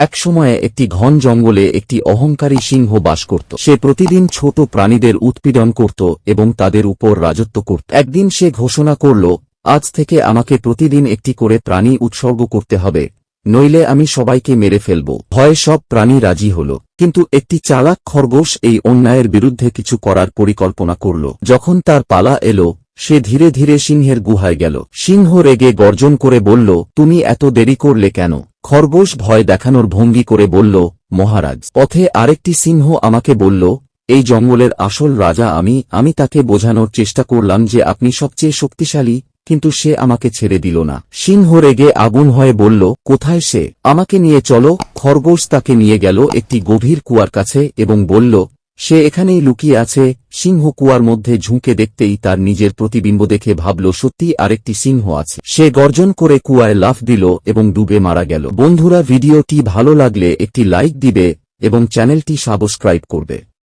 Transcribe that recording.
এক সময়ে একটি ঘন জঙ্গলে একটি অহংকারী সিংহ বাস করত। সে প্রতিদিন ছোট প্রাণীদের উৎপীড়ন করত এবং তাদের উপর রাজত্ব করত। একদিন সে ঘোষণা করল, আজ থেকে আমাকে প্রতিদিন একটি করে প্রাণী উৎসর্গ করতে হবে, নইলে আমি সবাইকে মেরে ফেলব। ভয়ে সব প্রাণী রাজি হল। কিন্তু একটি চালাক খরগোশ এই অন্যায়ের বিরুদ্ধে কিছু করার পরিকল্পনা করল। যখন তার পালা এলো সে ধীরে ধীরে সিংহের গুহায় গেল। সিংহ রেগে গর্জন করে বলল, তুমি এত দেরি করলে কেন? খরগোশ ভয় দেখানোর ভঙ্গি করে বলল, মহারাজ। পথে আরেকটি সিংহ আমাকে বলল, এই জঙ্গলের আসল রাজা আমি আমি তাকে বোঝানোর চেষ্টা করলাম যে আপনি সবচেয়ে শক্তিশালী, কিন্তু সে আমাকে ছেড়ে দিল না। সিংহ রেগে আগুন হয়ে বলল, কোথায় সে? আমাকে নিয়ে চলো। খরগোশ তাকে নিয়ে গেল একটি গভীর কুয়ার কাছে এবং বলল সে এখানেই লুকিয়ে আছে, সিংহ কুয়ার মধ্যে ঝুঁকে দেখতেই তার নিজের প্রতিবিম্ব দেখে ভাবল সত্যি আরেকটি সিংহ আছে। সে গর্জন করে কুয়ায় লাফ দিল এবং ডুবে মারা গেল। বন্ধুরা, ভিডিওটি ভালো লাগলে একটি লাইক দিবে এবং চ্যানেলটি সাবস্ক্রাইব করবে।